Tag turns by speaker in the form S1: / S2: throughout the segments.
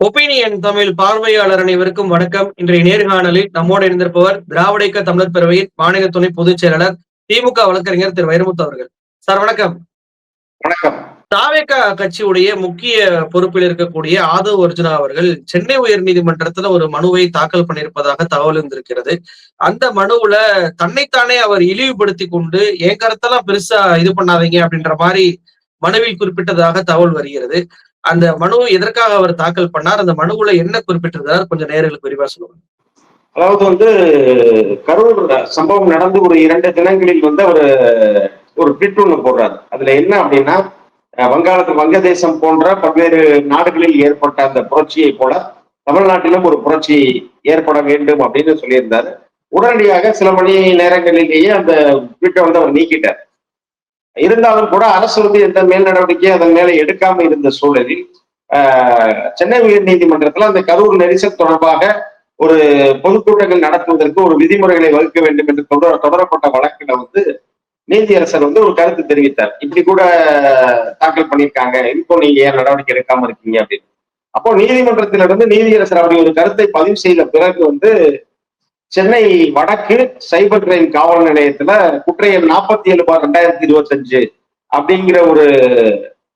S1: Opinion Tamil பார்வையாளர் அனைவருக்கும் வணக்கம். இன்றைய நேர்காணலில் நம்மோடு இருந்திருப்பவர் திராவிட இயக்க தமிழர் பேரவையின் மாநில துணை பொதுச் செயலாளர் திமுக வழக்கறிஞர் திரு வைரமுத்து அவர்கள். சார் வணக்கம்.
S2: வணக்கம்.
S1: தாவேக கட்சியுடைய முக்கிய பொறுப்பில் இருக்கக்கூடிய ஆதவ் அர்ஜுனா அவர்கள் சென்னை உயர்நீதிமன்றத்துல ஒரு மனுவை தாக்கல் பண்ணியிருப்பதாக தகவல் இருந்திருக்கிறது அந்த மனுவுல தன்னைத்தானே அவர் இழிவுபடுத்தி கொண்டு என் கருத்தெல்லாம் பெருசா இது பண்ணாதீங்க அப்படின்ற மாதிரி மனுவில் குறிப்பிட்டதாக தகவல் வருகிறது. அந்த மனு எதற்காக அவர் தாக்கல் பண்ணார்? அந்த மனுவுல என்ன குறிப்பிட்டிருந்தார்? கொஞ்சம் நேர்களுக்கு விரிவா சொல்லுவாங்க
S2: அதாவது வந்து கரூர் சம்பவம் நடந்து ஒரு இரண்டு தினங்களில் வந்து அவர் ஒரு ட்விட் ஒன்று போடுறாரு. அதுல என்ன அப்படின்னா வங்காளத்து வங்கதேசம் போன்ற பல்வேறு நாடுகளில் ஏற்பட்ட அந்த புரட்சியை போல தமிழ்நாட்டிலும் ஒரு புரட்சி ஏற்பட வேண்டும் அப்படின்னு சொல்லியிருந்தாரு. உடனடியாக சில மணி நேரங்களிலேயே அந்த ட்விட்டை வந்து அவர் நீக்கிட்டார். இருந்தாலும் கூட அரசு வந்து எந்த மேல் நடவடிக்கை அதன் மேல எடுக்காம இருந்த சூழலில் சென்னை உயர் நீதிமன்றத்தில் அந்த கரூர் நெரிசல் தொடர்பாக ஒரு பொதுக்கூட்டங்கள் நடத்துவதற்கு ஒரு விதிமுறைகளை வகுக்க வேண்டும் என்று தொடர தொடரப்பட்ட வழக்கில் வந்து நீதியரசர் வந்து ஒரு கருத்து தெரிவித்தார். இப்படி கூட தாக்கல் பண்ணியிருக்காங்க. இப்போ நீங்க ஏன் நடவடிக்கை எடுக்காம இருக்கீங்க அப்படின்னு. அப்போ நீதிமன்றத்திலிருந்து நீதியரசர் அப்படி ஒரு கருத்தை பதிவு செய்த பிறகு வந்து சென்னை வடக்கு சைபர் கிரைம் காவல் நிலையத்துல குற்றையன் நாற்பத்தி ஏழு பார் ரெண்டாயிரத்தி இருபத்தி அஞ்சு அப்படிங்கிற ஒரு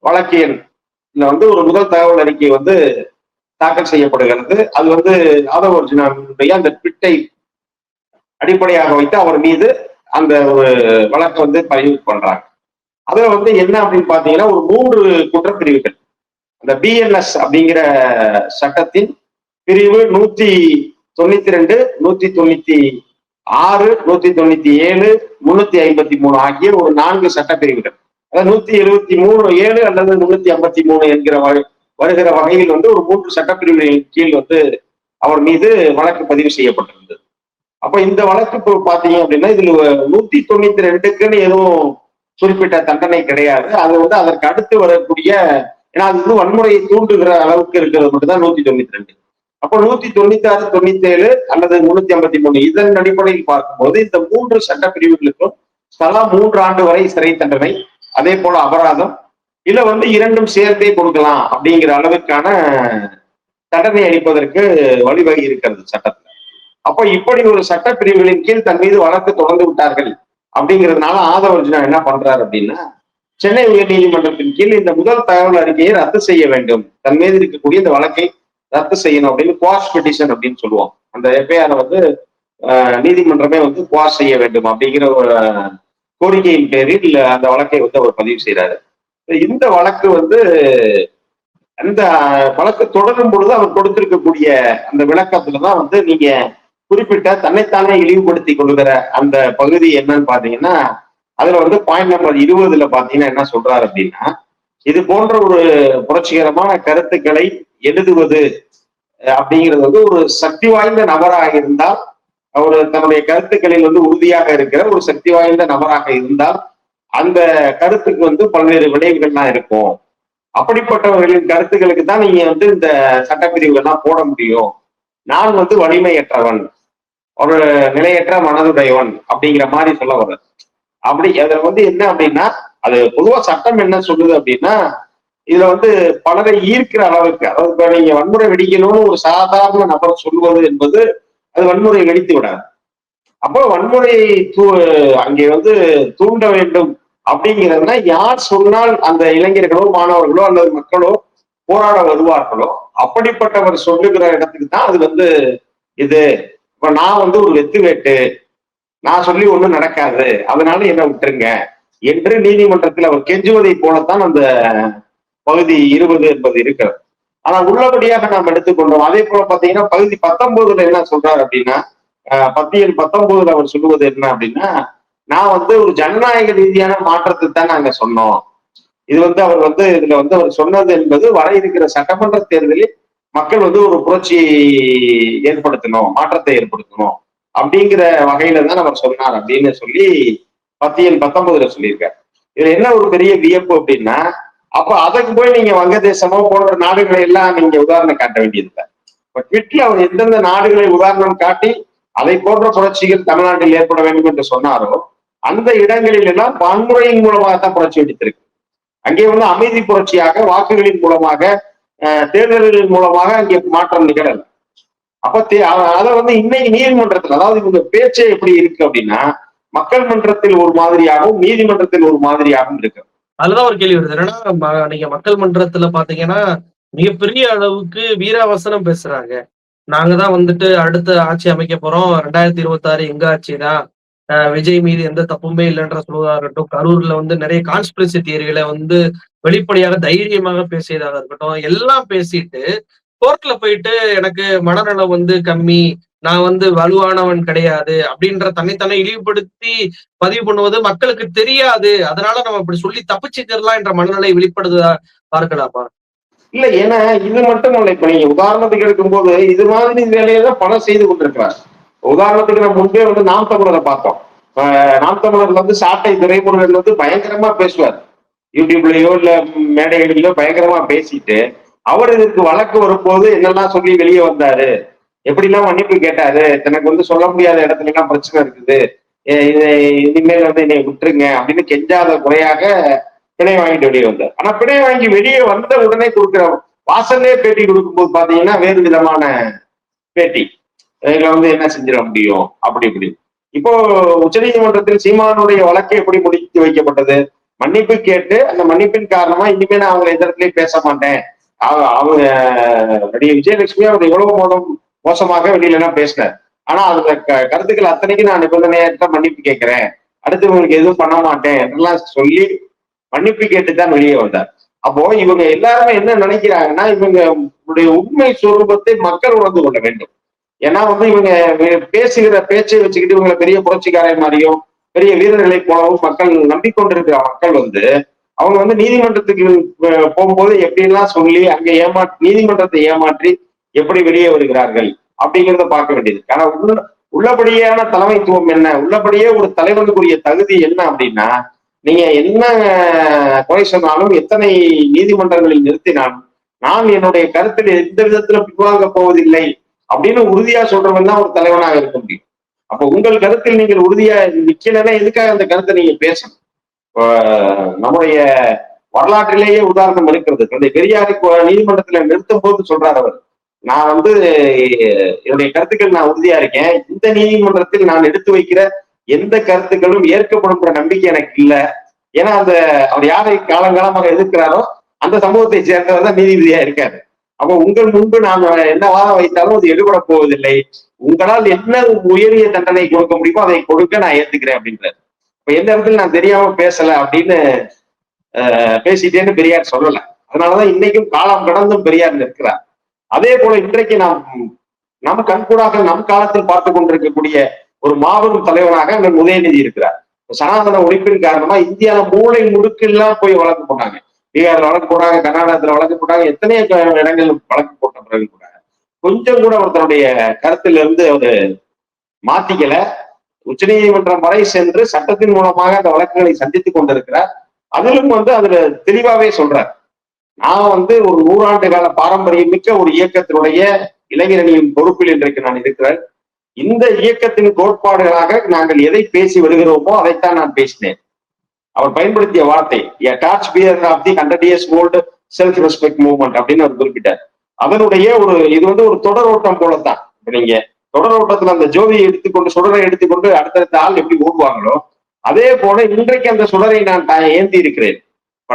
S2: வழக்கு எண். வந்து ஒரு முதல் தகவல் அறிக்கை வந்து தாக்கல் செய்யப்படுகிறது. அது வந்து ஆதவ அர்ஜுனாவுடைய அந்த ட்விட்டை அடிப்படையாக வைத்து அவர் மீது அந்த ஒரு வழக்கை வந்து பதிவு பண்றாங்க. அதுல வந்து என்ன அப்படின்னு பாத்தீங்கன்னா ஒரு மூன்று குற்றப்பிரிவுகள். அந்த பிஎன்எஸ் அப்படிங்கிற சட்டத்தின் பிரிவு நூத்தி தொண்ணூத்தி ரெண்டு நூத்தி தொண்ணூத்தி ஆறு நூத்தி தொண்ணூத்தி ஏழு முன்னூத்தி ஐம்பத்தி மூணு ஆகிய ஒரு நான்கு சட்டப்பிரிவுகள். அதாவது நூத்தி எழுபத்தி மூணு ஏழு அல்லது முன்னூத்தி ஐம்பத்தி மூணு என்கிற வருகிற வகையில் வந்து ஒரு மூன்று சட்டப்பிரிவுகளின் கீழ் வந்து அவர் மீது வழக்கு பதிவு செய்யப்பட்டிருந்தது. அப்ப இந்த வழக்கு இப்போ பாத்தீங்க அப்படின்னா இதுல நூத்தி தொண்ணூத்தி ரெண்டுக்குன்னு எதுவும் குறிப்பிட்ட தண்டனை கிடையாது. அது வந்து அதற்கு அடுத்து வரக்கூடிய ஏன்னா அது வந்து வன்முறையை தூண்டுகிற அளவுக்கு இருக்கிறது மட்டும்தான் நூத்தி தொண்ணூத்தி ரெண்டு. அப்போ நூத்தி தொண்ணூத்தி ஆறு தொண்ணூத்தி ஏழு அல்லது முன்னூத்தி ஐம்பத்தி மூணு. இதன் அடிப்படையில் பார்க்கும்போது இந்த மூன்று சட்ட பிரிவுகளுக்கும் தலா மூன்று ஆண்டு வரை சிறை தண்டனை அதே போல அபராதம் இல்ல வந்து இரண்டும் சேர்த்தே கொடுக்கலாம் அப்படிங்கிற அளவுக்கான தண்டனை அளிப்பதற்கு வழிவகை இருக்கிறது சட்டத்துல. அப்போ இப்படி ஒரு சட்ட பிரிவுகளின் கீழ் தன் மீது வழக்கு தொடர்ந்து விட்டார்கள் அப்படிங்கிறதுனால ஆதவர்ஜுனா என்ன பண்றாரு அப்படின்னா சென்னை உயர்நீதிமன்றத்தின் கீழ் இந்த முதல் தகவல் அறிக்கையை ரத்து செய்ய வேண்டும். தன் மீது இருக்கக்கூடிய இந்த வழக்கை ரத்து செய்யணும் அப்படின்னு குவாஷ் பெட்டிஷன் அப்படின்னு சொல்லுவோம் அந்த எஃப்ஐஆரை வந்து நீதிமன்றமே வந்து குவாஷ் செய்ய வேண்டும் அப்படிங்கிற ஒரு கோரிக்கையின் பேரில் அந்த வழக்கை வந்து அவர் பதிவு செய்கிறாரு இந்த வழக்கு வந்து அந்த வழக்கு தொடரும் பொழுது அவர் கொடுத்திருக்கக்கூடிய அந்த விளக்கத்துல தான் வந்து நீங்க குறிப்பிட்ட தன்னைத்தானே இழிவுபடுத்தி கொள்கிற அந்த பகுதி என்னன்னு பாத்தீங்கன்னா அதுல வந்து பாயிண்ட் நம்பர் இருபதுல பாத்தீங்கன்னா என்ன சொல்றாரு அப்படின்னா இது போன்ற ஒரு புரட்சிகரமான கருத்துக்களை எழுதுவது அப்படிங்கிறது வந்து ஒரு சக்தி வாய்ந்த நபராக இருந்தால் அவர் தன்னுடைய கருத்துக்களில் வந்து உறுதியாக இருக்கிற ஒரு சக்தி வாய்ந்த நபராக இருந்தால் அந்த கருத்துக்கு வந்து பல்வேறு விளைவுகள்லாம் இருக்கும். அப்படிப்பட்டவர்களின் கருத்துக்களுக்கு தான் நீங்க வந்து இந்த சட்டப்பிரிவுகள்லாம் போட முடியும். நான் வந்து வலிமையற்றவன் ஒரு நிலையற்ற மனதுடையவன் அப்படிங்கிற மாதிரி சொல்ல வர்றது. அப்படி அதுல வந்து என்ன அப்படின்னா அது பொதுவா சட்டம் என்ன சொல்லுது அப்படின்னா இதுல வந்து பலரை ஈர்க்கிற அளவுக்கு அதாவது இப்ப நீங்க வன்முறை வெடிக்கணும்னு ஒரு சாதாரண நபர் சொல்லுவது என்பது அது வன்முறை வெடித்து விடாது. அப்போ வன்முறையை தூ அங்கே வந்து தூண்ட வேண்டும் அப்படிங்கிறதுனா யார் சொன்னால் அந்த இளைஞர்களோ மாணவர்களோ அல்லது மக்களோ போராட வருவார்களோ அப்படிப்பட்டவர் சொல்லுகிற இடத்துக்கு தான் அது வந்து இது. இப்ப நான் வந்து ஒரு வெத்து வேட்டு நான் சொல்லி ஒண்ணும் நடக்காது அதனால என்ன விட்டுருங்க. என்று நீதிமன்றத்தில் அவர் கெஞ்சுவதை போலத்தான் அந்த பகுதி இருபது என்பது இருக்கிறது. ஆனா உள்ளபடியாக நாம் எடுத்துக்கொண்டோம். அதே போல பாத்தீங்கன்னா பகுதி பத்தொன்பதுல என்ன சொல்றாரு அப்படின்னா பத்தியல் பத்தொன்பதுல அவர் சொல்லுவது என்ன அப்படின்னா நான் வந்து ஒரு ஜனநாயக ரீதியான மாற்றத்தை தான் நாங்க சொன்னோம். இது வந்து அவர் வந்து இதுல வந்து அவர் சொன்னது என்பது வர இருக்கிற சட்டமன்ற தேர்தலில் மக்கள் வந்து ஒரு புரட்சி ஏற்படுத்தணும் மாற்றத்தை ஏற்படுத்தணும் அப்படிங்கிற வகையில தான் அவர் சொன்னார் அப்படின்னு சொல்லி மத்தியில் பத்தொன்பதுல சொல்லியிருக்காரு இதுல என்ன ஒரு பெரிய வியப்பு அப்படின்னா அப்ப அதுக்கு போய் நீங்க வங்கதேசமோ போன்ற நாடுகளை எல்லாம் நீங்க உதாரணம் காட்ட வேண்டியது இல்லை இப்ப ட்விட்ல அவர் எந்தெந்த நாடுகளை உதாரணம் காட்டி அதை போன்ற புரட்சிகள் தமிழ்நாட்டில் ஏற்பட வேண்டும் என்று சொன்னாரோ அந்த இடங்களில் எல்லாம் வன்முறையின் மூலமாக தான் புரட்சி வெடித்திருக்கு. அங்கே வந்து அமைதி புரட்சியாக வாக்குகளின் மூலமாக தேர்தல்களின் மூலமாக அங்கே மாற்றம் நிகழல. அப்ப தே- வந்து இன்னைக்கு நீதிமன்றத்தில் அதாவது இவங்க பேச்சே எப்படி இருக்கு அப்படின்னா மக்கள் மன்றத்தில் ஒரு மாதிரியாகவும் நீதிமன்றத்தில் ஒரு மாதிரியாகவும் இருக்கு.
S1: அதுலதான் ஒரு கேள்வி வருது. என்னன்னா ம- நீங்க மக்கள் மன்றத்துல பாத்தீங்கன்னா மிகப்பெரிய அளவுக்கு வீராவசனம் பேசுறாங்க. நாங்க தான் வந்துட்டு அடுத்த ஆட்சி அமைக்க போறோம். ரெண்டாயிரத்தி இருபத்தி ஆறு எங்க ஆட்சி தான் விஜய் மீது எந்த தப்புமே இல்லைன்ற சொல்வதாக இருக்கட்டும் கரூர்ல வந்து நிறைய கான்ஸ்பிரசி தியரிகளை வந்து வெளிப்படையாக தைரியமாக பேசியதாக இருக்கட்டும் எல்லாம் பேசிட்டு கோர்ட்ல போயிட்டு எனக்கு மனநலம் வந்து கம்மி நான் வந்து வலுவானவன் கிடையாது அப்படின்ற தன்னைத்தானே இழிவுபடுத்தி பதிவு பண்ணுவது மக்களுக்கு தெரியாது. அதனால நம்ம இப்படி சொல்லி தப்பிச்சுக்கிறலாம் என்ற மனநிலை வெளிப்படுதா பார்க்கலாமா?
S2: இல்ல ஏன்னா இது மட்டும் இல்லை. இப்ப நீங்க உதாரணத்துக்கு எடுக்கும்போது இது மாதிரி வேலையை தான் பணம் செய்து கொண்டிருக்கிறார். உதாரணத்துக்கு நம்ம முன்பே வந்து நாம் தமிழரை பார்த்தோம். நாம் தமிழர்ல வந்து சாட்டை துறைமுருகன் வந்து பயங்கரமா பேசுவார். யூடியூப்லயோ இல்ல மேடைகளிலோ பயங்கரமா பேசிட்டு அவர் இதற்கு வழக்கு வரும்போது என்னெல்லாம் சொல்லி வெளியே வந்தாரு? எப்படிலாம் மன்னிப்பு கேட்டாரு? தனக்கு வந்து சொல்ல முடியாத இடத்துல எல்லாம் பிரச்சனை இருக்குது. இதை இனிமேல் வந்து என்னை விட்டுருங்க அப்படின்னு கெஞ்சாத குறையாக பிணை வாங்கிட்டு வெளியே வந்தார். ஆனா பிணை வாங்கி வெளியே வந்த உடனே கொடுக்குற வாசல்லே பேட்டி கொடுக்கும்போது பாத்தீங்கன்னா வேறு விதமான பேட்டி. இதுல வந்து என்ன செஞ்சிட முடியும்? அப்படி இப்படி. இப்போ உச்சநீதிமன்றத்தில் சீமானுடைய வழக்கு எப்படி முடித்து வைக்கப்பட்டது? மன்னிப்பு கேட்டு அந்த மன்னிப்பின் காரணமா இனிமே நான் அவங்க எந்த இடத்துலயும் பேச மாட்டேன். அவ- அவங்க நடிகை விஜயலட்சுமி அவர் எவ்வளவு மோதம் மோசமாக வெளியில எல்லாம் பேசினார் ஆனா அதுல க- கருத்துக்கள் அத்தனைக்கும் நான் நிபந்தனையற்ற மன்னிப்பு கேட்கிறேன். அடுத்து உங்களுக்கு எதுவும் பண்ண மாட்டேன் என்றெல்லாம் சொல்லி மன்னிப்பு கேட்டு தான் வெளியே வந்தார். அப்போ இவங்க எல்லாருமே என்ன நினைக்கிறாங்கன்னா இவங்க உடைய உண்மை சுரூபத்தை மக்கள் உணர்ந்து கொள்ள வேண்டும். ஏன்னா வந்து இவங்க பேசுகிற பேச்சை வச்சுக்கிட்டு இவங்களை பெரிய புரட்சிக்காரை மாதிரியும் பெரிய வீரர்களை போலவும் மக்கள் நம்பிக்கொண்டிருக்கிற மக்கள் வந்து அவங்க வந்து நீதிமன்றத்துக்கு போகும்போது எப்படிலாம் சொல்லி அங்க ஏமா நீதிமன்றத்தை ஏமாற்றி எப்படி வெளியே வருகிறார்கள் அப்படிங்கிறத பார்க்க வேண்டியது. ஆனா உள்ள உள்ளபடியான தலைமைத்துவம் என்ன? உள்ளபடியே ஒரு தலைவனுக்குரிய தகுதி என்ன அப்படின்னா நீங்க என்ன குறை சொன்னாலும் எத்தனை நீதிமன்றங்களில் நிறுத்தினாலும் நான் என்னுடைய கருத்தில் எந்த விதத்துல பின்வாங்க போவதில்லை அப்படின்னு உறுதியா சொல்றவன் தான் ஒரு தலைவனாக இருக்க முடியும். அப்ப உங்கள் கருத்தில் நீங்கள் உறுதியா நிக்கலன்னா எதுக்காக அந்த கருத்தை நீங்க பேசணும்? நம்முடைய வரலாற்றிலேயே உதாரணம் இருக்கிறது தந்தை பெரியாருக்கு நீதிமன்றத்துல நிறுத்தும் போது சொல்றார் அவர். நான் வந்து என்னுடைய கருத்துக்கள் நான் உறுதியா இருக்கேன். இந்த நீதிமன்றத்தில் நான் எடுத்து வைக்கிற எந்த கருத்துக்களும் ஏற்கப்படும்ன்ற நம்பிக்கை எனக்கு இல்லை. ஏன்னா அந்த அவர் யாரை காலங்காலமாக எதிர்க்கிறாரோ அந்த சமூகத்தை சேர்ந்தவர் தான் நீதிபதியா இருக்காரு. அப்ப உங்கள் முன்பு நான் என்ன வாதம் வைத்தாலும் அது எடுபட போவதில்லை. உங்களால் என்ன உயரிய தண்டனை கொடுக்க முடியுமோ அதை கொடுக்க நான் ஏத்துக்கிறேன் அப்படின்றாரு. இப்ப எந்த இடத்துல நான் தெரியாம பேசல அப்படின்னு பேசிட்டேன்னு பெரியார் சொல்லல. அதனாலதான் இன்னைக்கும் காலம் கடந்தும் பெரியார் நிற்கிறார். அதே போல இன்றைக்கு நாம் நம் கண்கூடாக நம் காலத்தில் பார்த்து கொண்டிருக்கக்கூடிய ஒரு மாபெரும் தலைவனாக அண்ணன் உதயநிதி இருக்கிறார். சனாதன ஒழிப்பின் காரணமா இந்தியாவில மூளை முடுக்கெல்லாம் போய் வழக்கு போட்டாங்க பீகார்ல வழக்கு போட்டாங்க கர்நாடகத்துல வழக்கு போட்டாங்க எத்தனையோ இடங்கள் வழக்கு போட்ட பிறகு கூட கொஞ்சம் கூட ஒருத்தருடைய கருத்துல இருந்து அவரு மாத்திக்கல. உச்சநீதிமன்றம் வரை சென்று சட்டத்தின் மூலமாக அந்த வழக்குகளை சந்தித்துக் கொண்டிருக்கிறார். அதிலும் வந்து அதுல தெளிவாவே சொல்றார். நான் வந்து ஒரு நூறாண்டு கால பாரம்பரியம் மிக்க ஒரு இயக்கத்தினுடைய இளைஞரணியின் பொறுப்பில் இன்றைக்கு நான் இருக்கிறேன். இந்த இயக்கத்தின் கோட்பாடுகளாக நாங்கள் எதை பேசி வருகிறோமோ அதைத்தான் நான் பேசினேன். அவர் பயன்படுத்திய வார்த்தை a torch bearer of the hundred years old self respect movement அப்படின்னு அவர் குறிப்பிட்டார். அதனுடைய ஒரு இது வந்து ஒரு தொடர் ஓட்டம் போலத்தான். நீங்க தொடர் ஓட்டத்துல அந்த ஜோதியை எடுத்துக்கொண்டு சுடரை எடுத்துக்கொண்டு அடுத்தடுத்த ஆள் எப்படி ஓடுவாங்களோ அதே போல இன்றைக்கு அந்த சுடரை நான் தா- ஏந்தி இருக்கிறேன்.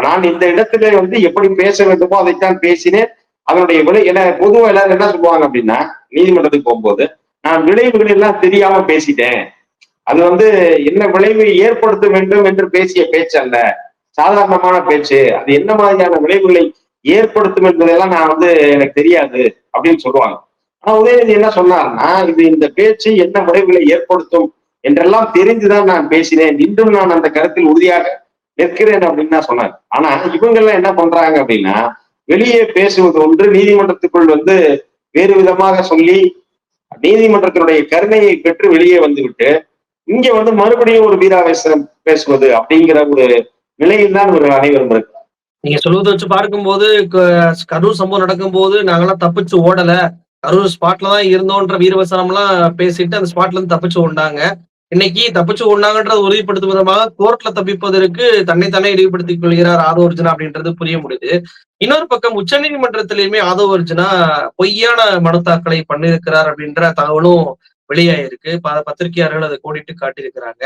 S2: நான் இந்த இடத்துல வந்து எப்படி பேச வேண்டுமோ அதைத்தான் பேசினேன். அதனுடைய விளை என்ன பொதுவா எல்லாரும் என்ன சொல்லுவாங்க அப்படின்னா நீதிமன்றத்துக்கு போகும்போது நான் விளைவுகள் எல்லாம் தெரியாம பேசிட்டேன். அது வந்து என்ன விளைவு ஏற்படுத்த வேண்டும் என்று பேசிய பேச்சு அல்ல. சாதாரணமான பேச்சு. அது என்ன மாதிரியான விளைவுகளை ஏற்படுத்தும் என்பதெல்லாம் நான் வந்து எனக்கு தெரியாது அப்படின்னு சொல்லுவாங்க. ஆனா உதயநிதி என்ன சொன்னார்னா இது இந்த பேச்சு என்ன விளைவுகளை ஏற்படுத்தும் என்றெல்லாம் தெரிந்துதான் நான் பேசினேன். இன்றும் நான் அந்த கருத்தில் உறுதியாக நிற்கிறேன் அப்படின்னு தான் சொன்னார் ஆனா இவங்க எல்லாம் என்ன பண்றாங்க அப்படின்னா வெளியே பேசுவது ஒன்று நீதிமன்றத்துக்குள் வந்து வேறு விதமாக சொல்லி நீதிமன்றத்தினுடைய கருணையை பெற்று வெளியே வந்துவிட்டு இங்க வந்து மறுபடியும் ஒரு வீராவேசம் பேசுவது அப்படிங்கிற ஒரு நிலையில் தான் இவர்கள் அனைவரும் இருக்கிறார்
S1: நீங்க சொல்லுவதை வச்சு பார்க்கும்போது கரூர் சம்பவம் நடக்கும்போது நாங்கெல்லாம் தப்பிச்சு ஓடல. கரூர் ஸ்பாட்ல தான் இருந்தோன்ற வீரவசனம் எல்லாம் பேசிட்டு அந்த ஸ்பாட்ல இருந்து தப்பிச்சு ஓண்டாங்க இன்னைக்கு தப்பிச்சு ஓடுனாங்கன்றத உறுதிப்படுத்தும் விதமாக கோர்ட்ல தப்பிப்பதற்கு தன்னைத்தானே இழிவுபடுத்திக் கொள்கிறார் ஆதவ அர்ஜுனா அப்படின்றது புரிய முடியுது. இன்னொரு பக்கம் உச்சநீதிமன்றத்திலயுமே ஆதவ அர்ஜுனா பொய்யான மனு தாக்கலை பண்ணியிருக்கிறார் அப்படின்ற தகவலும் வெளியாயிருக்கு. பல பத்திரிகையாளர்கள் அதை கோடிட்டு காட்டியிருக்கிறாங்க.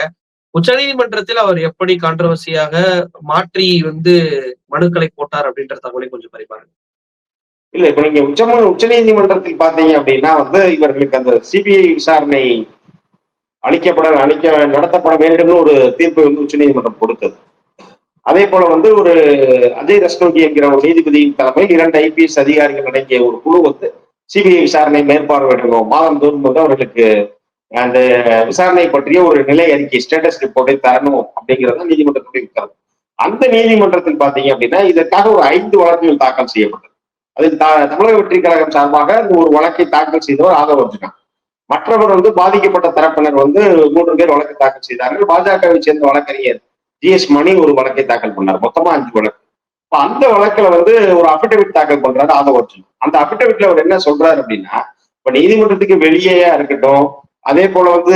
S1: உச்சநீதிமன்றத்தில் அவர் எப்படி கான்ட்ரவர்சியாக மாற்றி வந்து மனுக்களை போட்டார் அப்படின்ற தகவலை கொஞ்சம் பரிமாறுங்க.
S2: இல்ல இப்ப நீங்க உச்ச உச்ச நீதிமன்றத்தில் பாத்தீங்க அப்படின்னா வந்து இவர்களுக்கு அந்த சிபிஐ விசாரணை அளிக்கப்பட அளிக்க நடத்தப்பட வேண்டும்னு ஒரு தீர்ப்பை வந்து உச்ச நீதிமன்றம் கொடுத்தது. அதே போல வந்து ஒரு அஜய் ரஸ்தோகி என்கிற ஒரு நீதிபதியின் தலைமையில் இரண்டு ஐபிஎஸ் அதிகாரிகள் அடங்கிய ஒரு குழு வந்து சிபிஐ விசாரணை மேற்பார்வையிடுவோம் மாதம் தோறும் வந்து அவர்களுக்கு அந்த விசாரணை பற்றிய ஒரு நிலை அறிக்கை ஸ்டேட்டஸ் ரிப்போர்ட்டை தரணும் அப்படிங்கிறத நீதிமன்றத்துடைய உத்தரவு அந்த நீதிமன்றத்தில் பாத்தீங்க அப்படின்னா இதற்காக ஒரு ஐந்து வழக்குகள் தாக்கல் செய்யப்பட்டது. அதில் தமிழக வெற்றி கழகம் சார்பாக ஒரு வழக்கை தாக்கல் செய்தவர் ஆதரவு அர்ஜுனா. மற்றவர் வந்து பாதிக்கப்பட்ட தரப்பினர் வந்து மூன்று பேர் வழக்கு தாக்கல் செய்தார்கள். பாஜகவை சேர்ந்த வழக்கறிஞர் ஜி எஸ் மணி ஒரு வழக்கை தாக்கல் பண்ணார். மொத்தமா அஞ்சு வழக்கு. இப்ப அந்த வழக்குல வந்து ஒரு அபிடவிட் தாக்கல் பண்றாரு ஆதவ அந்த அபிடவிட்ல அவர் என்ன சொல்றாரு அப்படின்னா இப்ப நீதிமன்றத்துக்கு வெளியேயா இருக்கட்டும் அதே போல வந்து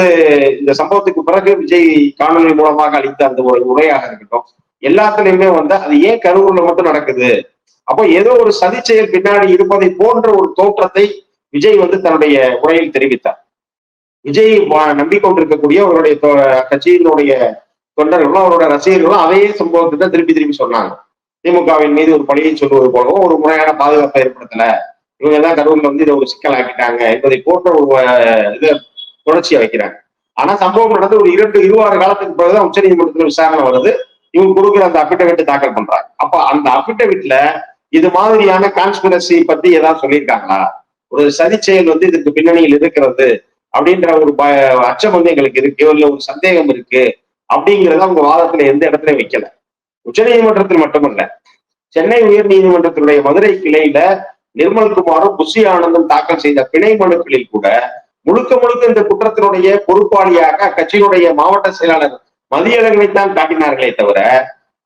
S2: இந்த சம்பவத்துக்கு பிறகு விஜய் காணொலி மூலமாக அளித்த அந்த ஒரு உரையாக இருக்கட்டும் எல்லாத்துலயுமே வந்து அது ஏன் கரூர்ல மட்டும் நடக்குது? அப்போ ஏதோ ஒரு சதி செயல் பின்னாடி இருப்பதை போன்ற ஒரு தோற்றத்தை விஜய் வந்து தன்னுடைய உரையில் தெரிவித்தார். விஜய் நம்பிக்கொண்டிருக்கக்கூடிய அவருடைய தொ- கட்சியினுடைய தொண்டர்களும் அவரோட ரசிகர்களும் அதே சம்பவத்தை தான் திருப்பி திருப்பி சொன்னாங்க. திமுகவின் மீது ஒரு பழியை சொல்லுவது போலவும் ஒரு முறையான பாதுகாப்பை ஏற்படுத்தல. இவங்க தான் கரூர்ல வந்து இதை ஒரு சிக்கல் ஆக்கிட்டாங்க என்பதை போன்ற ஒரு அஹ், இதை தொடர்ச்சியா வைக்கிறாங்க. ஆனா சம்பவம் நடந்து ஒரு இரண்டு இருவாறு காலத்துக்கு பிறகுதான் உச்சநீதிமன்றத்தில் விசாரணை வருது. இவங்க கொடுக்குற அந்த அபிடவிட் தாக்கல் பண்றாங்க. அப்ப அந்த அபிடவிட்ல இது மாதிரியான கான்ஸ்பிரசி பத்தி ஏதாவது சொல்லியிருக்காங்களா? ஒரு சதி செயல் வந்து இதுக்கு பின்னணியில் இருக்கிறது. அப்படின்ற ஒரு ப- அச்சம் வந்து எங்களுக்கு இருக்கு இல்ல ஒரு சந்தேகம் இருக்கு அப்படிங்கிறத அவங்க வாதத்துல எந்த இடத்துல வைக்கல. உச்சநீதிமன்றத்தில் மட்டுமல்ல சென்னை உயர் நீதிமன்றத்தினுடைய மதுரை கிளையில நிர்மல்குமாரும் புஷி ஆனந்தும் தாக்கல் செய்த பிணை மனுக்களில் கூட முழுக்க முழுக்க இந்த குற்றத்தினுடைய பொறுப்பாளியாக அக்கட்சியினுடைய மாவட்ட செயலாளர் மதியழகனைத்தான் காட்டினார்களே தவிர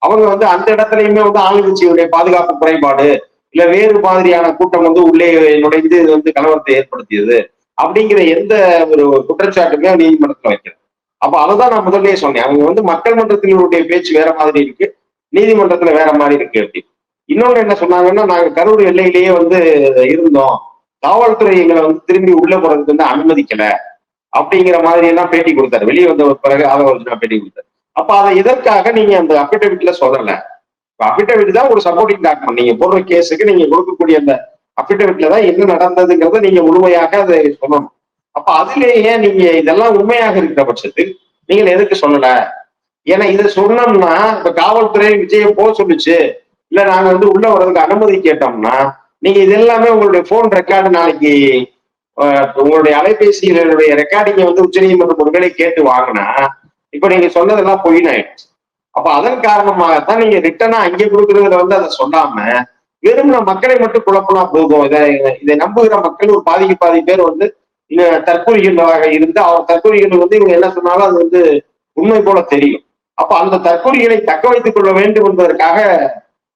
S2: அவங்க வந்து அந்த இடத்துலயுமே வந்து ஆளுங்கட்சியுடைய பாதுகாப்பு குறைபாடு இல்ல வேறு மாதிரியான கூட்டம் வந்து உள்ளே நுழைந்து இது வந்து கலவரத்தை ஏற்படுத்தியது. அப்படிங்கிற எந்த ஒரு குற்றச்சாட்டுமே நீதிமன்றத்துல வைக்கிறது அப்ப அததான் நான் முதல்லயே சொன்னேன். அவங்க வந்து மக்கள் மன்றத்தினுடைய பேச்சு வேற மாதிரி இருக்கு நீதிமன்றத்துல வேற மாதிரி இருக்கு அப்படி இன்னொன்னு என்ன சொன்னாங்கன்னா நாங்க கரூர் எல்லையிலேயே வந்து இருந்தோம். காவல்துறை எங்களை வந்து திரும்பி உள்ள போறதுக்கு வந்து அனுமதிக்கல அப்படிங்கிற மாதிரி எல்லாம் பேட்டி கொடுத்தாரு. வெளியே வந்த பிறகு ஆதரவு பேட்டி கொடுத்தாரு அப்ப அதை இதற்காக நீங்க அந்த அபிடவிட்ல சொல்லல? அபிடவிட் தான் ஒரு சப்போர்ட்டிங் டாக்குமெண்ட் நீங்க போடுற கேஸுக்கு நீங்க கொடுக்கக்கூடிய அந்த அபிடவிட்ல தான் என்ன நடந்ததுங்கிறத நீங்க முழுமையாக அதை சொல்லணும். அப்ப அதுலேயே நீங்க இதெல்லாம் உண்மையாக இருக்கிற பட்சத்தில் நீங்கள் எதுக்கு சொல்லல? ஏன்னா இதை சொன்னோம்னா இப்ப காவல்துறை விஜயம் போக சொல்லுச்சு. இல்ல நாங்க வந்து உள்ள வர்றதுக்கு அனுமதி கேட்டோம்னா நீங்க இது எல்லாமே உங்களுடைய போன் ரெக்கார்டு நாளைக்கு உங்களுடைய அலைபேசிகளுடைய ரெக்கார்டிங்க வந்து உச்சநீதிமன்றம் ஒருவேளை கேட்டு வாங்கினா இப்ப நீங்க சொன்னதெல்லாம் பொயின் ஆயிடுச்சு அப்ப அதன் காரணமாகத்தான் நீங்க ரிட்டனா அங்கே கொடுக்குறதுல வந்து அதை சொல்லாம வெறும் மக்களை மட்டும் குழப்பினா போதும் இதை இதை நம்புகிற மக்கள் ஒரு பாதிக்கு பாதி பேர் வந்து இந்த தற்கொலைகளாக இருந்து அவர் தற்கொலைகள் வந்து இவங்க என்ன சொன்னாலும் அது வந்து உண்மை போல தெரியும். அப்ப அந்த தற்கொலைகளை தக்க வைத்துக் கொள்ள வேண்டும் என்பதற்காக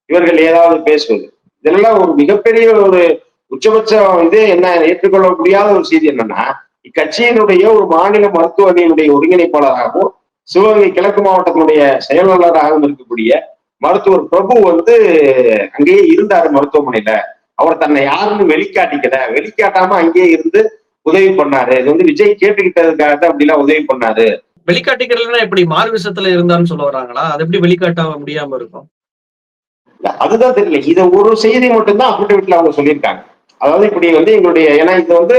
S2: இவர்கள் ஏதாவது பேசுவது. இதெல்லாம் ஒரு மிகப்பெரிய ஒரு உச்சபட்சம் வந்து என்ன ஏற்றுக்கொள்ள முடியாத ஒரு செய்தி என்னன்னா இக்கட்சியினுடைய ஒரு மாநில மருத்துவ அணியினுடைய ஒருங்கிணைப்பாளராகவும் சிவகங்கை கிழக்கு மாவட்டத்தினுடைய செயலாளராகவும் இருக்கக்கூடிய மருத்துவர் பிரபு வந்து அங்கேயே இருந்தாரு மருத்துவமனையில. அவர் தன்னை யாருன்னு வெளிக்காட்டிக்கல. வெளிக்காட்டாம அங்கேயே இருந்து உதவி பண்ணாரு. இது வந்து விஜய் கேட்டுக்கிட்டதுக்காக தான் அப்படிலாம் உதவி பண்ணாரு.
S1: வெளிக்காட்டிக்கிறதுனா எப்படி மாறு விஷயத்துல இருந்தான்னு சொல்ல வராங்களா? அது எப்படி வெளிக்காட்ட முடியாம இருக்கும்?
S2: அதுதான் தெரியல. இத ஒரு செய்தி மட்டும்தான் அபிடவிட்ல அவங்க சொல்லியிருக்காங்க. அதாவது இப்படி வந்து எங்களுடைய ஏன்னா இது வந்து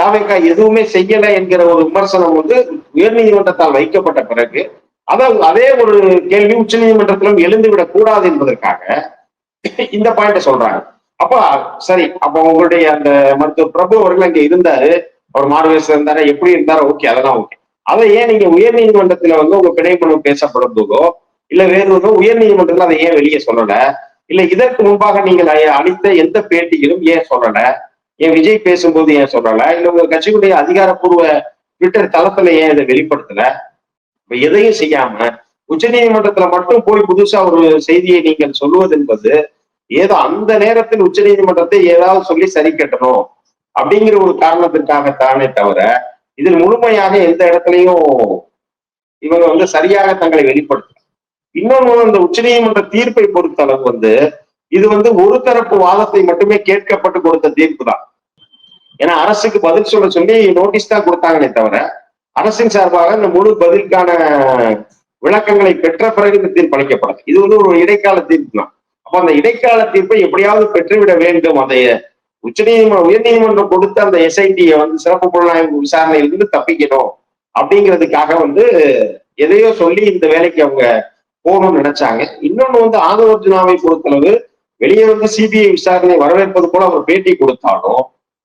S2: தாவேக்கா எதுவுமே செய்யல என்கிற ஒரு விமர்சனம் வந்து உயர்நீதிமன்றத்தால் வைக்கப்பட்ட பிறகு அதான் அதே ஒரு கேள்வி உச்ச நீதிமன்றத்திலும் எழுந்துவிடக் கூடாது என்பதற்காக இந்த பாயிண்ட சொல்றாங்க அப்ப சரி அப்ப உங்களுடைய அந்த மருத்துவர் பிரபு அவர்கள் அங்க இருந்தாரு. அவர் மாறுவேசம் இருந்தாரு எப்படி இருந்தாரோ ஓகே அதெல்லாம் ஓகே. அதை ஏன் நீங்க உயர் நீதிமன்றத்துல வந்து உங்க பிணை மனு பேசப்படும் போதோ இல்ல வேறு ஒன்றும் உயர் நீதிமன்றத்துல அதை ஏன் வெளியே சொல்லல? இல்ல இதற்கு முன்பாக நீங்கள் அளித்த எந்த பேட்டியிலும் ஏன் சொல்லல? ஏன் விஜய் பேசும்போது ஏன் சொல்லல? இல்ல உங்க கட்சியுடைய அதிகாரப்பூர்வ ட்விட்டர் தளத்துல ஏன் இதை வெளிப்படுத்தல? இப்ப எதையும் செய்யாம உச்ச நீதிமன்றத்துல மட்டும் போய் புதுசா ஒரு செய்தியை நீங்கள் சொல்லுவது என்பது ஏதோ அந்த நேரத்தில் உச்ச நீதிமன்றத்தை ஏதாவது சொல்லி சரி கட்டணும் அப்படிங்கிற ஒரு காரணத்திற்காகத்தானே தவிர இதில் முழுமையாக எந்த இடத்துலையும் இவங்க வந்து சரியாக தங்களை வெளிப்படுத்த இன்னொன்று இந்த உச்சநீதிமன்ற தீர்ப்பை பொறுத்த அளவு வந்து இது வந்து ஒரு தரப்பு வாதத்தை மட்டுமே கேட்கப்பட்டு கொடுத்த தீர்ப்பு தான். ஏன்னா அரசுக்கு பதில் சொல்ல சொல்லி நோட்டீஸ் தான் கொடுத்தாங்களே தவிர அரசின் சார்பாக இந்த முழு பதிலுக்கான விளக்கங்களை பெற்ற பிறகு இந்த தீர்ப்பு அளிக்கப்படும். இது வந்து ஒரு இடைக்கால தீர்ப்பு தான். அப்ப அந்த இடைக்கால தீர்ப்பை எப்படியாவது பெற்றுவிட வேண்டும். அதை உச்சநீதிமன்றம் உயர்நீதிமன்றம் கொடுத்த அந்த எஸ்ஐடியை வந்து சிறப்பு புலனாய்வு விசாரணையிலிருந்து தப்பிக்கணும் அப்படிங்கிறதுக்காக வந்து எதையோ சொல்லி இந்த வேலைக்கு அவங்க போகணும்னு நினைச்சாங்க. இன்னொன்னு வந்து ஆதவர்ஜுனாவை பொறுத்தளவு வெளியே வந்து சிபிஐ விசாரணை வரவேற்பது போல அவர் பேட்டி கொடுத்தாலும்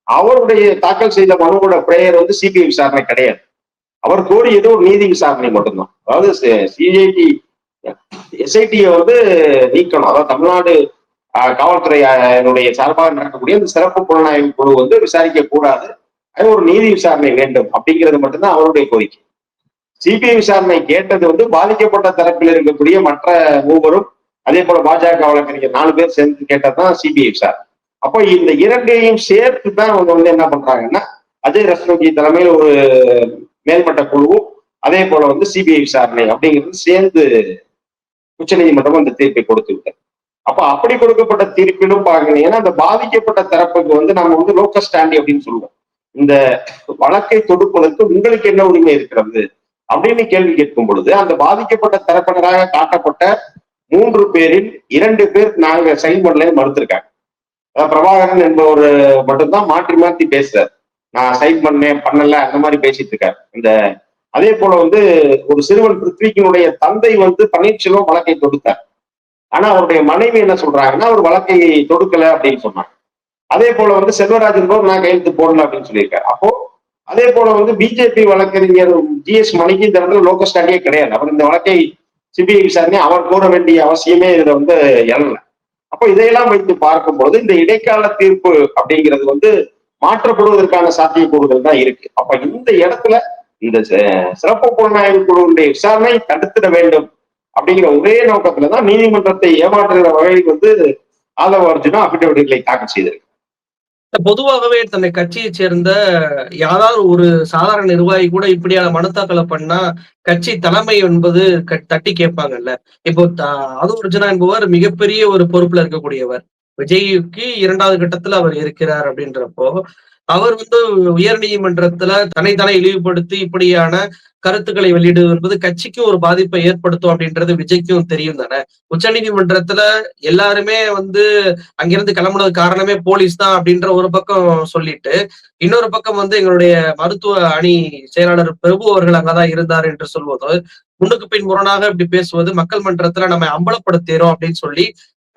S2: அவருடைய தாக்கல் செய்த மனுவோட பிரேயர் வந்து சிபிஐ விசாரணை கிடையாது. அவர் கோரியது ஒரு நீதி விசாரணை மட்டும்தான். அதாவது சிஐடி எஸ்ஐடியை வந்து நீக்கணும். அதாவது தமிழ்நாடு ஆஹ், காவல்துறையினுடைய சார்பாக நடக்கக்கூடிய இந்த சிறப்பு புலனாய்வு குழு வந்து விசாரிக்க கூடாது. அது ஒரு நீதி விசாரணை வேண்டும் அப்படிங்கிறது மட்டும்தான் அவருடைய கோரிக்கை. சிபிஐ விசாரணை கேட்டது வந்து பாதிக்கப்பட்ட தரப்பில் இருக்கக்கூடிய மற்ற மூவரும் அதே போல பாஜக வழக்கறிஞர் நாலு பேர் சேர்ந்து கேட்டதுதான் சிபிஐ விசாரணை. அப்போ இந்த இரண்டையும் சேர்த்து தான் அவங்க வந்து என்ன பண்றாங்கன்னா அஜய் ரஸ்தோகி தலைமையில் ஒரு மேல்மட்ட குழுவும் அதே போல வந்து சிபிஐ விசாரணை அப்படிங்கிறது சேர்ந்து உச்சநீதிமன்றம் அந்த தீர்ப்பை கொடுத்து விட்டது அப்ப அப்படி கொடுக்கப்பட்ட தீர்ப்பிலும் பாத்தீங்கன்னா அந்த பாதிக்கப்பட்ட தரப்புக்கு வந்து நம்ம வந்து லோக்கல் ஸ்டாண்டி அப்படின்னு சொல்லுவோம். இந்த வழக்கை தொடுப்பதற்கு உங்களுக்கு என்ன உரிமை இருக்கிறது அப்படின்னு கேள்வி கேட்கும் பொழுது அந்த பாதிக்கப்பட்ட தரப்பினராக காட்டப்பட்ட மூன்று பேரில் இரண்டு பேர் நாங்க சைன் பண்ணல மறுத்திருக்காங்க. பிரபாகரன் என்பவர் மட்டும்தான் மாற்றி மாற்றி பேசுறாரு. நான் சைன் பண்ணேன் பண்ணல அந்த மாதிரி பேசிட்டு இருக்காரு இந்த அதே போல வந்து ஒரு சிறுவன் பிருத்விக்கினுடைய தந்தை வந்து பன்னீர்செல்வம் வழக்கை தொடுத்தார். ஆனா அவருடைய மனைவி என்ன சொல்றாங்கன்னா அவர் வழக்கை தொடுக்கல அப்படின்னு சொன்னாங்க அதே போல வந்து செல்வராஜன் போர் நான் கையெழுத்து போடல அப்படின்னு சொல்லியிருக்காரு. அப்போ அதே போல வந்து பிஜேபி வழக்கறிஞர் ஜிஎஸ் மணிக்கு இந்த இடத்துல லோக்கல் ஸ்டாண்டியே கிடையாது. அவர் இந்த வழக்கை சிபிஐ விசாரணை அவர் கோர வேண்டிய அவசியமே இதுல வந்து எழல. அப்போ இதையெல்லாம் வைத்து பார்க்கும்போது இந்த இடைக்கால தீர்ப்பு அப்படிங்கிறது வந்து மாற்றப்படுவதற்கான சாத்தியக்கூறுகள் தான் இருக்கு. அப்ப இந்த இடத்துல இந்த சிறப்பு புலனாய்வு குழுவுடைய விசாரணை தடுத்திட வேண்டும் அப்படிங்கிற ஒரே நோக்கத்துல தான் நீதிமன்றத்தை ஏமாற்றுகிற வகையில் வந்து ஆதவ அர்ஜுனா அபிடவிட்களை தாக்கல் செய்திருக்கு
S1: பொதுவாகவே தன்னை கட்சியை சேர்ந்த யாராவது ஒரு சாதாரண நிர்வாகி கூட இப்படியான மனு தாக்கலை பண்ணா கட்சி தலைமை என்பது தட்டி கேட்பாங்கல்ல. இப்போ த- அது அர்ஜுனா என்பவர் மிகப்பெரிய ஒரு பொறுப்புல இருக்கக்கூடியவர். விஜய்க்கு இரண்டாவது கட்டத்துல அவர் இருக்கிறார் அப்படின்றப்போ அவர் வந்து உயர் நீதிமன்றத்துல தன்னைத்தானே இழிவுபடுத்தி இப்படியான கருத்துக்களை வெளியிடுவது என்பது கட்சிக்கு ஒரு பாதிப்பை ஏற்படுத்தும் அப்படின்றது விஜய்க்கும் தெரியும் தானே. உச்ச நீதிமன்றத்துல எல்லாருமே வந்து அங்கிருந்து கிளம்புனது காரணமே போலீஸ் தான் அப்படின்ற ஒரு பக்கம் சொல்லிட்டு இன்னொரு பக்கம் வந்து எங்களுடைய மருத்துவ அணி செயலாளர் பிரபு அவர்கள் அங்கதான் இருந்தார் என்று சொல்வது முன்னுக்கு பின் முரணாக இப்படி பேசுவது மக்கள் மன்றத்துல நம்ம அம்பலப்படுத்திடும் அப்படின்னு சொல்லி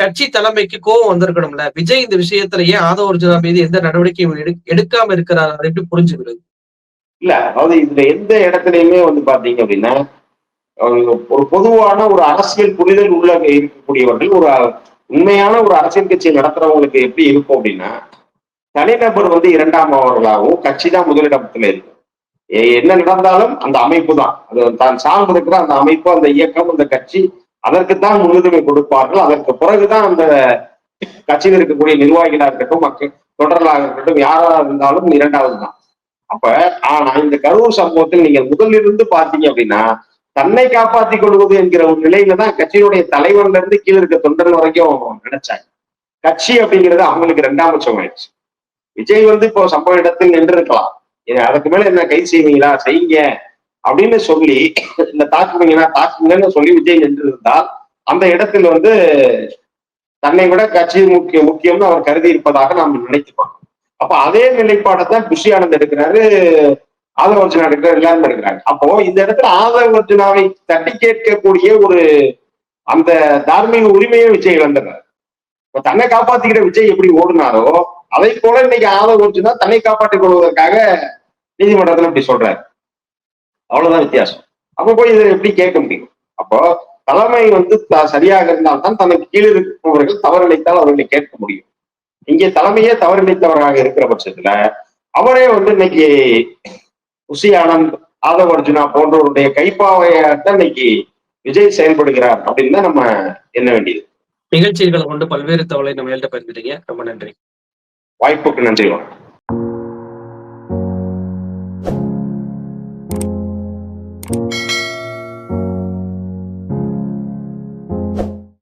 S1: கட்சி தலைமைக்கு கோபம் வந்திருக்கணும்ல? விஜய் இந்த விஷயத்துல ஏன் ஆதவ அர்ஜுனா மீது எந்த நடவடிக்கையும் எடுக்காம இருக்கிறார்? அதை எப்படி புரிஞ்சுக்கிறது?
S2: இல்ல அதாவது இதுல எந்த இடத்துலயுமே வந்து பாத்தீங்க அப்படின்னா ஒரு பொதுவான ஒரு அரசியல் புரிதல் உள்ள இருக்கக்கூடியவர்கள் ஒரு உண்மையான ஒரு அரசியல் கட்சியை நடத்துறவங்களுக்கு எப்படி இருக்கும் அப்படின்னா தனிநபர் வந்து இரண்டாம் அவர்களாகவும் கட்சி தான் முதலிடத்துல இருக்கும். என்ன நடந்தாலும் அந்த அமைப்பு தான். அது தான் சார்ந்திருக்கிற அந்த அமைப்பு அந்த இயக்கம் அந்த கட்சி அதற்குத்தான் முன்னுரிமை கொடுப்பார்கள். அதற்கு பிறகுதான் அந்த கட்சியில் இருக்கக்கூடிய நிர்வாகிகளா இருக்கட்டும் மக்கள் தொடர்களாக இருக்கட்டும் யாரா இருந்தாலும் இரண்டாவது தான் அப்ப ஆனா இந்த கரூர் சம்பவத்தில் நீங்கள் முதலிருந்து பாத்தீங்க அப்படின்னா தன்னை காப்பாத்திக் கொள்வது என்கிற ஒரு நிலையில தான் கட்சியினுடைய தலைவர்ல இருந்து கீழே இருக்க தொண்டர் வரைக்கும் நினைச்சாங்க. கட்சி அப்படிங்கிறது அவங்களுக்கு ரெண்டாம் பட்சம் ஆயிடுச்சு. விஜய் வந்து இப்போ சம்பவ இடத்தில் நின்று இருக்கலாம் அதுக்கு மேல என்ன கை செய்வீங்களா செய்யுங்க. அப்படின்னு சொல்லி இந்த தாக்குவீங்கன்னா தாக்குங்கன்னு சொல்லி விஜய் நின்று இருந்தால் அந்த இடத்துல வந்து தன்னை விட கட்சி முக்கிய முக்கியம்னு அவர் கருதி இருப்பதாக நாம் நினைத்துக்கணும் அப்ப அதே நிலைப்பாடை தான் குஷி ஆனந்த் எடுக்கிறாரு ஆதவ அர்ஜுனா எடுக்கிறாரு எல்லாரும் எடுக்கிறாங்க. அப்போ இந்த இடத்துல ஆதரவு அர்ஜுனாவை தட்டி கேட்கக்கூடிய ஒரு அந்த தார்மீக உரிமையை விஜய் இழந்துறாரு இப்ப தன்னை காப்பாத்திக்கிற விஜய் எப்படி ஓடுனாரோ அதை போல இன்னைக்கு ஆதரவு அர்ஜுனா தன்னை காப்பாற்றிக் கொள்வதற்காக நீதிமன்றத்துல இப்படி சொல்றாரு. அவ்வளவுதான் வித்தியாசம். அப்ப போய் இதை எப்படி கேட்க முடியும்? அப்போ தலைமை வந்து சரியாக இருந்தால்தான் தனக்கு கீழே இருப்பவர்கள் தவறிழைத்தால் அவர்களை கேட்க முடியும். இங்கே தலைமையே தவறிழைத்தவராக இருக்கிற பட்சத்துல அவரே வந்து இன்னைக்கு உசி ஆனந்த் ஆதவ் அர்ஜுனா போன்றவருடைய கைப்பாவையாத்தான் இன்னைக்கு விஜய் செயல்படுகிறார் அப்படின்னு தான் நம்ம எண்ண வேண்டியது.
S1: நிகழ்ச்சிகளை கொண்டு பல்வேறு தகவலை நம்ம எழுத பகிர்ந்துட்டீங்க. ரொம்ப நன்றி.
S2: வாய்ப்புக்கு நன்றி வணக்கம்.